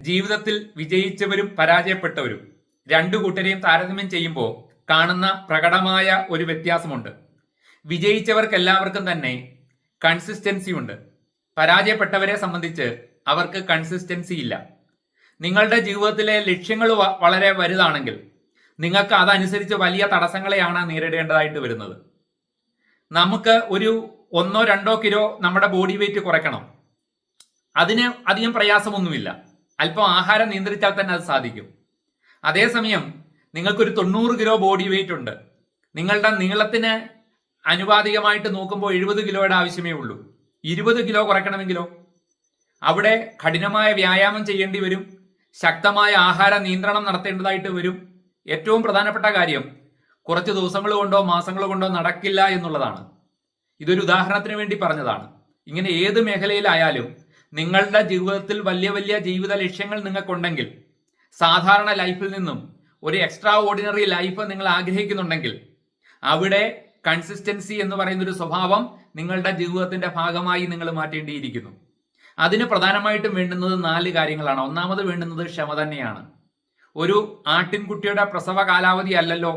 ജീവിതത്തിൽ വിജയിച്ചവരും പരാജയപ്പെട്ടവരും. രണ്ടു കൂട്ടരെയും താരതമ്യം ചെയ്യുമ്പോൾ കാണുന്ന പ്രകടമായ ഒരു വ്യത്യാസമുണ്ട്. വിജയിച്ചവർക്കെല്ലാവർക്കും തന്നെ കൺസിസ്റ്റൻസി ഉണ്ട്. പരാജയപ്പെട്ടവരെ സംബന്ധിച്ച് അവർക്ക് കൺസിസ്റ്റൻസി ഇല്ല. നിങ്ങളുടെ ജീവിതത്തിലെ ലക്ഷ്യങ്ങൾ വളരെ വലുതാണെങ്കിൽ നിങ്ങൾക്ക് അതനുസരിച്ച് വലിയ തടസ്സങ്ങളെയാണ് നേരിടേണ്ടതായിട്ട് വരുന്നത്. നമുക്ക് ഒരു ഒന്നോ രണ്ടോ കിലോ നമ്മുടെ ബോഡി വെയിറ്റ് കുറയ്ക്കണം. അതിന് അധികം പ്രയാസമൊന്നുമില്ല. അല്പം ആഹാരം നിയന്ത്രിച്ചാൽ തന്നെ അത് സാധിക്കും. അതേസമയം നിങ്ങൾക്കൊരു തൊണ്ണൂറ് കിലോ ബോഡി വെയിറ്റ് ഉണ്ട്. നിങ്ങളുടെ നീളത്തിന് അനുപാതികമായിട്ട് നോക്കുമ്പോൾ എഴുപത് കിലോയുടെ ആവശ്യമേ ഉള്ളൂ. ഇരുപത് കിലോ കുറയ്ക്കണമെങ്കിലോ? അവിടെ കഠിനമായ വ്യായാമം ചെയ്യേണ്ടി വരും. ശക്തമായ ആഹാര നിയന്ത്രണം നടത്തേണ്ടതായിട്ട് വരും. ഏറ്റവും പ്രധാനപ്പെട്ട കാര്യം കുറച്ച് ദിവസങ്ങൾ കൊണ്ടോ മാസങ്ങൾ കൊണ്ടോ നടക്കില്ല എന്നുള്ളതാണ്. ഇതൊരു ഉദാഹരണത്തിന് വേണ്ടി പറഞ്ഞതാണ്. ഇങ്ങനെ ഏത് മേഖലയിലായാലും നിങ്ങളുടെ ജീവിതത്തിൽ വലിയ വലിയ ജീവിത ലക്ഷ്യങ്ങൾ നിങ്ങൾക്കുണ്ടെങ്കിൽ സാധാരണ ലൈഫിൽ നിന്നും ഒരു എക്സ്ട്രാ ഓർഡിനറി ലൈഫ് നിങ്ങൾ ആഗ്രഹിക്കുന്നുണ്ടെങ്കിൽ അവിടെ കൺസിസ്റ്റൻസി എന്ന് പറയുന്ന ഒരു സ്വഭാവം നിങ്ങളുടെ ജീവിതത്തിന്റെ ഭാഗമായി നിങ്ങൾ മാറ്റേണ്ടിയിരിക്കുന്നു. അതിന് പ്രധാനമായിട്ടും വേണ്ടുന്നത് നാല് കാര്യങ്ങളാണ്. ഒന്നാമത് വേണ്ടുന്നത് ക്ഷമ തന്നെയാണ്. ഒരു ആട്ടിൻകുട്ടിയുടെ പ്രസവ കാലാവധി അല്ലല്ലോ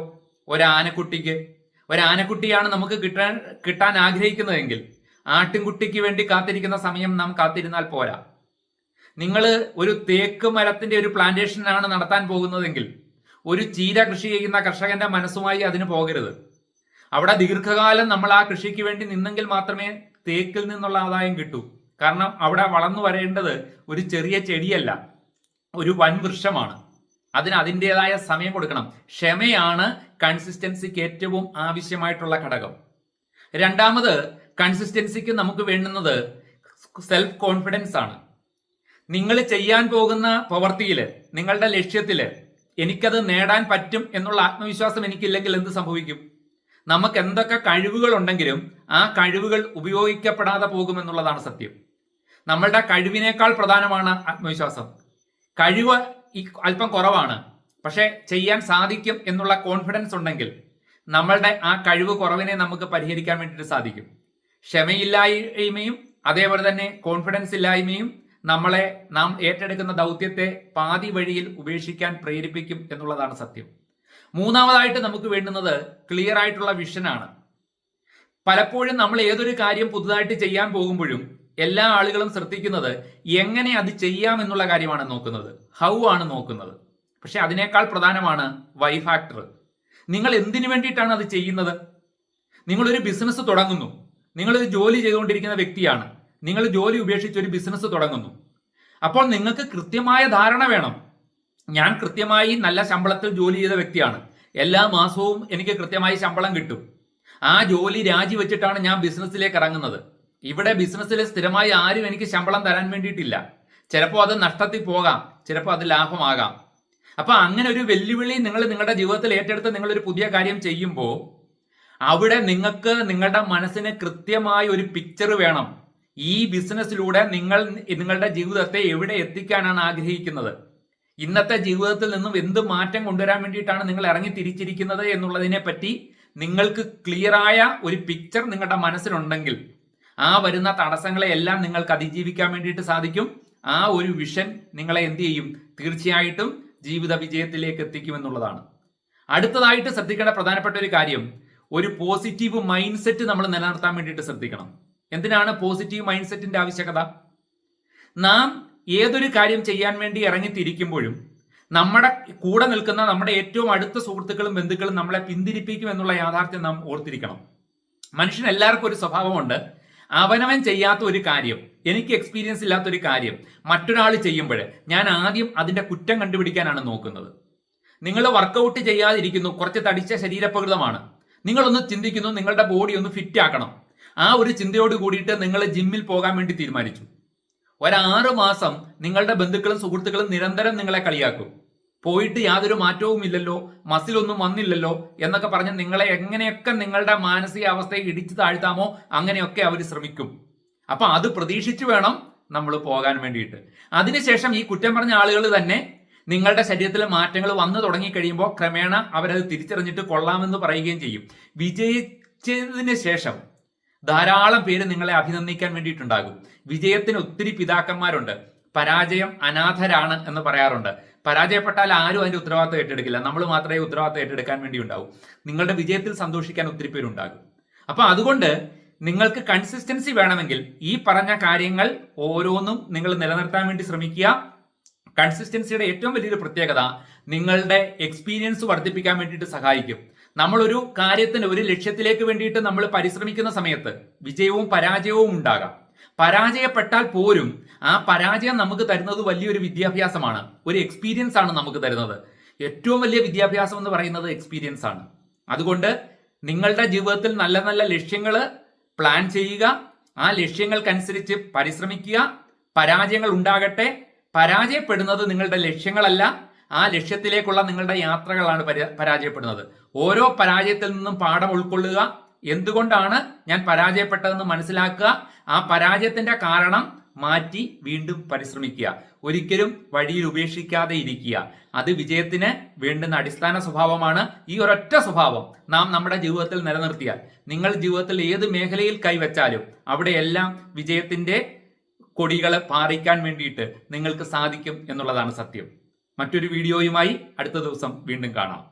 ഒരു ആനക്കുട്ടിക്ക് ഒരു ആനക്കുട്ടിയാണ് നമുക്ക് കിട്ടാൻ കിട്ടാൻ ആഗ്രഹിക്കുന്നതെങ്കിൽ ആട്ടിൻകുട്ടിക്ക് വേണ്ടി കാത്തിരിക്കുന്ന സമയം നാം കാത്തിരുന്നാൽ പോരാ. നിങ്ങൾ ഒരു തേക്ക് മരത്തിന്റെ ഒരു പ്ലാന്റേഷനാണ് നടത്താൻ പോകുന്നതെങ്കിൽ ഒരു ചീര കൃഷി ചെയ്യുന്ന കർഷകന്റെ മനസ്സുമായി അതിന് പോകരുത്. അവിടെ ദീർഘകാലം നമ്മൾ ആ കൃഷിക്ക് വേണ്ടി നിന്നെങ്കിൽ മാത്രമേ തേക്കിൽ നിന്നുള്ള ആദായം കിട്ടൂ. കാരണം അവിടെ വളർന്നു വരേണ്ടത് ഒരു ചെറിയ ചെടിയല്ല ഒരു വൻ വൃക്ഷമാണ് അതിന് അതിന്റെതായ സമയം കൊടുക്കണം. ക്ഷമയാണ് കൺസിസ്റ്റൻസിക്ക് ഏറ്റവും ആവശ്യമായിട്ടുള്ള ഘടകം. രണ്ടാമത് കൺസിസ്റ്റൻസിക്ക് നമുക്ക് വേണ്ടുന്നത് സെൽഫ് കോൺഫിഡൻസ് ആണ്. നിങ്ങൾ ചെയ്യാൻ പോകുന്ന പ്രവർത്തിയിൽ നിങ്ങളുടെ ലക്ഷ്യത്തിൽ എനിക്കത് നേടാൻ പറ്റും എന്നുള്ള ആത്മവിശ്വാസം എനിക്കില്ലെങ്കിൽ എന്ത് സംഭവിക്കും? നമുക്ക് എന്തൊക്കെ കഴിവുകൾ ഉണ്ടെങ്കിലും ആ കഴിവുകൾ ഉപയോഗിക്കപ്പെടാതെ പോകുമെന്നുള്ളതാണ് സത്യം. നമ്മളുടെ കഴിവിനേക്കാൾ പ്രധാനമാണ് ആത്മവിശ്വാസം. കഴിവ് അല്പം കുറവാണ് പക്ഷേ ചെയ്യാൻ സാധിക്കും എന്നുള്ള കോൺഫിഡൻസ് ഉണ്ടെങ്കിൽ നമ്മളുടെ ആ കഴിവ് കുറവിനെ നമുക്ക് പരിഹരിക്കാൻ വേണ്ടിയിട്ട് സാധിക്കും. ക്ഷമയില്ലായ്മയും അതേപോലെ തന്നെ കോൺഫിഡൻസ് ഇല്ലായ്മയും നമ്മളെ നാം ഏറ്റെടുക്കുന്ന ദൗത്യത്തെ പാതി വഴിയിൽ ഉപേക്ഷിക്കാൻ പ്രേരിപ്പിക്കും എന്നുള്ളതാണ് സത്യം. മൂന്നാമതായിട്ട് നമുക്ക് വേണ്ടുന്നത് ക്ലിയർ ആയിട്ടുള്ള വിഷനാണ് പലപ്പോഴും നമ്മൾ ഏതൊരു കാര്യം പുതുതായിട്ട് ചെയ്യാൻ പോകുമ്പോഴും എല്ലാ ആളുകളും ശ്രദ്ധിക്കുന്നത് എങ്ങനെ അത് ചെയ്യാം എന്നുള്ള കാര്യമാണ് നോക്കുന്നത്. ഹൗ ആണ് നോക്കുന്നത്. പക്ഷെ അതിനേക്കാൾ പ്രധാനമാണ് വൈ ഫാക്ടർ നിങ്ങൾ എന്തിനു വേണ്ടിയിട്ടാണ് അത് ചെയ്യുന്നത്? നിങ്ങളൊരു ബിസിനസ് തുടങ്ങുന്നു. നിങ്ങളൊരു ജോലി ചെയ്തുകൊണ്ടിരിക്കുന്ന വ്യക്തിയാണ്. നിങ്ങൾ ജോലി ഉപേക്ഷിച്ച് ഒരു ബിസിനസ് തുടങ്ങുന്നു. അപ്പോൾ നിങ്ങൾക്ക് കൃത്യമായ ധാരണ വേണം. ഞാൻ കൃത്യമായി നല്ല ശമ്പളത്തിൽ ജോലി ചെയ്ത വ്യക്തിയാണ്. എല്ലാ മാസവും എനിക്ക് കൃത്യമായി ശമ്പളം കിട്ടും. ആ ജോലി രാജിവെച്ചിട്ടാണ് ഞാൻ ബിസിനസ്സിലേക്ക് ഇറങ്ങുന്നത്. ഇവിടെ ബിസിനസ്സിൽ സ്ഥിരമായി ആരും എനിക്ക് ശമ്പളം തരാൻ വേണ്ടിയിട്ടില്ല. ചിലപ്പോൾ അത് നഷ്ടത്തിൽ പോകാം. ചിലപ്പോൾ അത് ലാഭമാകാം. അപ്പൊ അങ്ങനെ ഒരു വെല്ലുവിളി നിങ്ങൾ നിങ്ങളുടെ ജീവിതത്തിൽ ഏറ്റെടുത്ത് നിങ്ങൾ ഒരു പുതിയ കാര്യം ചെയ്യുമ്പോൾ അവിടെ നിങ്ങൾക്ക് നിങ്ങളുടെ മനസ്സിന് കൃത്യമായ ഒരു പിക്ചർ വേണം. ഈ ബിസിനസ്സിലൂടെ നിങ്ങൾ നിങ്ങളുടെ ജീവിതത്തെ എവിടെ എത്തിക്കാനാണ് ആഗ്രഹിക്കുന്നത്? ഇന്നത്തെ ജീവിതത്തിൽ നിന്നും എന്ത് മാറ്റം കൊണ്ടുവരാൻ വേണ്ടിയിട്ടാണ് നിങ്ങൾ ഇറങ്ങി തിരിച്ചിരിക്കുന്നത് എന്നുള്ളതിനെ പറ്റി നിങ്ങൾക്ക് ക്ലിയറായ ഒരു പിക്ചർ നിങ്ങളുടെ മനസ്സിലുണ്ടെങ്കിൽ ആ വരുന്ന തടസ്സങ്ങളെ എല്ലാം നിങ്ങൾക്ക് അതിജീവിക്കാൻ വേണ്ടിയിട്ട് സാധിക്കും. ആ ഒരു വിഷൻ നിങ്ങളെ എന്ത് ചെയ്യും? തീർച്ചയായിട്ടും ജീവിത വിജയത്തിലേക്ക് എത്തിക്കുമെന്നുള്ളതാണ് അടുത്തതായിട്ട് ശ്രദ്ധിക്കേണ്ട പ്രധാനപ്പെട്ട ഒരു കാര്യം ഒരു പോസിറ്റീവ് മൈൻഡ് സെറ്റ് നമ്മൾ നിലനിർത്താൻ വേണ്ടിയിട്ട് ശ്രദ്ധിക്കണം. എന്തിനാണ് പോസിറ്റീവ് മൈൻഡ് സെറ്റിന്റെ ആവശ്യകത? നാം ഏതൊരു കാര്യം ചെയ്യാൻ വേണ്ടി ഇറങ്ങിത്തിരിക്കുമ്പോഴും നമ്മുടെ കൂടെ നിൽക്കുന്ന നമ്മുടെ ഏറ്റവും അടുത്ത സുഹൃത്തുക്കളും ബന്ധുക്കളും നമ്മളെ പിന്തിരിപ്പിക്കും എന്നുള്ള യാഥാർത്ഥ്യം നാം ഓർത്തിരിക്കണം. മനുഷ്യന് എല്ലാവർക്കും ഒരു സ്വഭാവമുണ്ട്. അവനവൻ ചെയ്യാത്ത ഒരു കാര്യം എനിക്ക് എക്സ്പീരിയൻസ് ഇല്ലാത്ത ഒരു കാര്യം മറ്റൊരാൾ ചെയ്യുമ്പോൾ ഞാൻ ആദ്യം അതിന്റെ കുറ്റം കണ്ടുപിടിക്കാനാണ് നോക്കുന്നത്. നിങ്ങൾ വർക്കൗട്ട് ചെയ്യാതിരിക്കുന്നു കുറച്ച് തടിച്ച ശരീരപ്രകൃതമാണ്. നിങ്ങളൊന്ന് ചിന്തിക്കുന്നു നിങ്ങളുടെ ബോഡി ഒന്ന് ഫിറ്റ് ആക്കണം. ആ ഒരു ചിന്തയോട് കൂടിയിട്ട് നിങ്ങൾ ജിമ്മിൽ പോകാൻ വേണ്ടി തീരുമാനിച്ചു. ഒരാറ് മാസം നിങ്ങളുടെ ബന്ധുക്കളും സുഹൃത്തുക്കളും നിരന്തരം നിങ്ങളെ കളിയാക്കും. പോയിട്ട് യാതൊരു മാറ്റവും ഇല്ലല്ലോ മസിലൊന്നും വന്നില്ലല്ലോ എന്നൊക്കെ പറഞ്ഞ് നിങ്ങളെ എങ്ങനെയൊക്കെ നിങ്ങളുടെ മാനസികാവസ്ഥയെ ഇടിച്ചു താഴ്ത്താമോ അങ്ങനെയൊക്കെ അവർ ശ്രമിക്കും. അപ്പൊ അത് പ്രതീക്ഷിച്ചു വേണം നമ്മൾ പോകാൻ വേണ്ടിയിട്ട്. അതിനുശേഷം ഈ കുറ്റം പറഞ്ഞ ആളുകൾ തന്നെ നിങ്ങളുടെ ശരീരത്തിലെ മാറ്റങ്ങൾ വന്നു തുടങ്ങി കഴിയുമ്പോൾ ക്രമേണ അവരത് തിരിച്ചറിഞ്ഞിട്ട് കൊള്ളാമെന്ന് പറയുകയും ചെയ്യും. വിജയിച്ചതിന് ശേഷം ധാരാളം പേര് നിങ്ങളെ അഭിനന്ദിക്കാൻ വേണ്ടിയിട്ടുണ്ടാകും. വിജയത്തിന് ഒത്തിരി പിതാക്കന്മാരുണ്ട്. പരാജയം അനാഥരാണ് എന്ന് പറയാറുണ്ട്. പരാജയപ്പെട്ടാൽ ആരും അതിന്റെ ഉത്തരവാദിത്വം ഏറ്റെടുക്കില്ല. നമ്മൾ മാത്രമേ ഉത്തരവാദിത്വം ഏറ്റെടുക്കാൻ വേണ്ടി ഉണ്ടാവൂ നിങ്ങളുടെ വിജയത്തിൽ സന്തോഷിക്കാൻ ഒത്തിരി പേരുണ്ടാകും. അപ്പൊ അതുകൊണ്ട് നിങ്ങൾക്ക് കൺസിസ്റ്റൻസി വേണമെങ്കിൽ ഈ പറഞ്ഞ കാര്യങ്ങൾ ഓരോന്നും നിങ്ങൾ നിലനിർത്താൻ വേണ്ടി ശ്രമിക്കുക. കൺസിസ്റ്റൻസിയുടെ ഏറ്റവും വലിയൊരു പ്രത്യേകത നിങ്ങളുടെ എക്സ്പീരിയൻസ് വർദ്ധിപ്പിക്കാൻ വേണ്ടിയിട്ട് സഹായിക്കും. നമ്മളൊരു കാര്യത്തിന് ഒരു ലക്ഷ്യത്തിലേക്ക് വേണ്ടിയിട്ട് നമ്മൾ പരിശ്രമിക്കുന്ന സമയത്ത് വിജയവും പരാജയവും ഉണ്ടാകാം. പരാജയപ്പെട്ടാൽ പോലും ആ പരാജയം നമുക്ക് തരുന്നത് വലിയൊരു വിദ്യാഭ്യാസമാണ്. ഒരു എക്സ്പീരിയൻസ് ആണ് നമുക്ക് തരുന്നത്. ഏറ്റവും വലിയ വിദ്യാഭ്യാസം എന്ന് പറയുന്നത് എക്സ്പീരിയൻസ് ആണ്. അതുകൊണ്ട് നിങ്ങളുടെ ജീവിതത്തിൽ നല്ല നല്ല ലക്ഷ്യങ്ങൾ പ്ലാൻ ചെയ്യുക. ആ ലക്ഷ്യങ്ങൾക്കനുസരിച്ച് പരിശ്രമിക്കുക. പരാജയങ്ങൾ ഉണ്ടാകട്ടെ. പരാജയപ്പെടുന്നത് നിങ്ങളുടെ ലക്ഷ്യങ്ങളല്ല ആ ലക്ഷ്യത്തിലേക്കുള്ള നിങ്ങളുടെ യാത്രകളാണ് പരാജയപ്പെടുന്നത്. ഓരോ പരാജയത്തിൽ നിന്നും പാഠം ഉൾക്കൊള്ളുക എന്തുകൊണ്ടാണ് ഞാൻ പരാജയപ്പെട്ടതെന്ന് മനസ്സിലാക്കുക ആ പരാജയത്തിന്റെ കാരണം മാറ്റി വീണ്ടും പരിശ്രമിക്കുക. ഒരിക്കലും വഴിയിൽ ഉപേക്ഷിക്കാതെ ഇരിക്കുക. അത് വിജയത്തിന് വേണ്ടുന്ന അടിസ്ഥാന സ്വഭാവമാണ് ഈ ഒരൊറ്റ സ്വഭാവം നാം നമ്മുടെ ജീവിതത്തിൽ നിലനിർത്തിയാൽ. നിങ്ങൾ ജീവിതത്തിൽ ഏത് മേഖലയിൽ കൈവച്ചാലും അവിടെയെല്ലാം വിജയത്തിന്റെ കൊടികളെ പാറിക്കാൻ വേണ്ടിയിട്ട് നിങ്ങൾക്ക് സാധിക്കും എന്നുള്ളതാണ് സത്യം. മറ്റൊരു വീഡിയോയുമായി അടുത്ത ദിവസം വീണ്ടും കാണാം.